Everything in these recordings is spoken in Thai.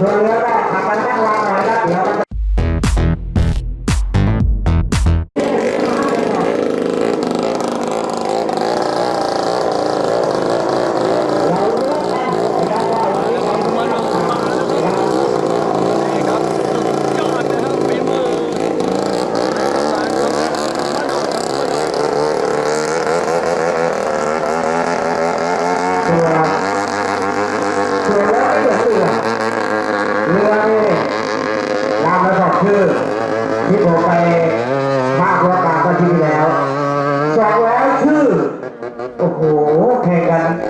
ส่วนเรือผักันตั้งวางหน่ยดี๋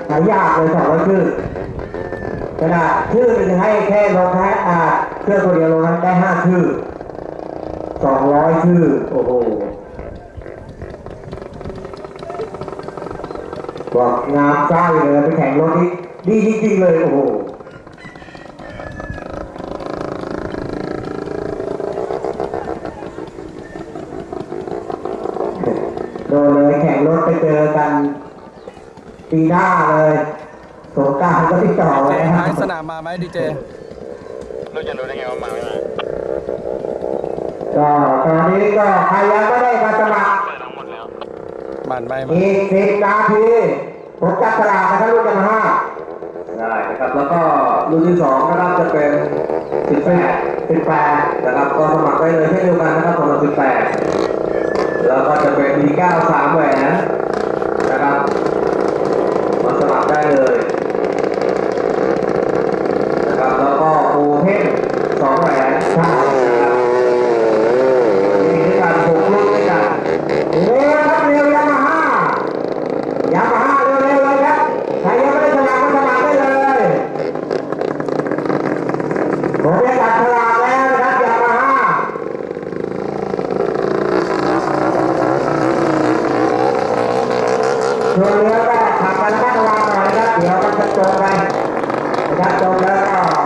หายากเลยสองร้อยชื่อขนาดชื่อหนึ่งให้แค่ลงแค่อ่าเครื่องตัวเดียวลงนั้นได้ห้าชื่อสองร้อยชื่อ โอ้โหบอกงามไส้เลยไปแข่งรถนี้ดีจริงๆเลย โอ้โหโดนเลยแข่งรถไปเจอกัน ปีหน้าเลยสงกรารก็ติดต่อไว้นะคท้ารัยบสนามมาไหมดีเจรู้จะรู้ได้ไงว่ามาไม่มาก็ตอนนี้ก็ใครยังไม่ได้มาสมัครเปิดทั้งหมดแล้ว มันไม่มา อีกสิบนาทีผมจับฉลากนะครับรุ่นยามาฮ่าได้นะครับแล้วก็รุ่นที่สองนะครับจะเป็นสิบแปดสิบแปดนะครับก็สมัครได้เลยเช่นเดียวกันนะครับสำหรับ18แล้วก็จะเป็น D9 สามแหวนนะครับมาสมัครได้เลยนะครับแล้วก็โอเพ่นสองแหวน ใช่ นะครับมีด้วยกันหกรุ่นด้วยกัน เร็วครับเร็วยามาฮ่ายามาฮ่าเร็วๆเลยครับใครยังไม่ได้สมัครก็สมัครได้เลย ผมจะจับฉลากแล้วนะครับยามาฮ่าส่วนเรือก็ขับไประมัดระวังหน่อยนะครับเดี๋ยวมันจะจมไปนะครับจมแล้วก็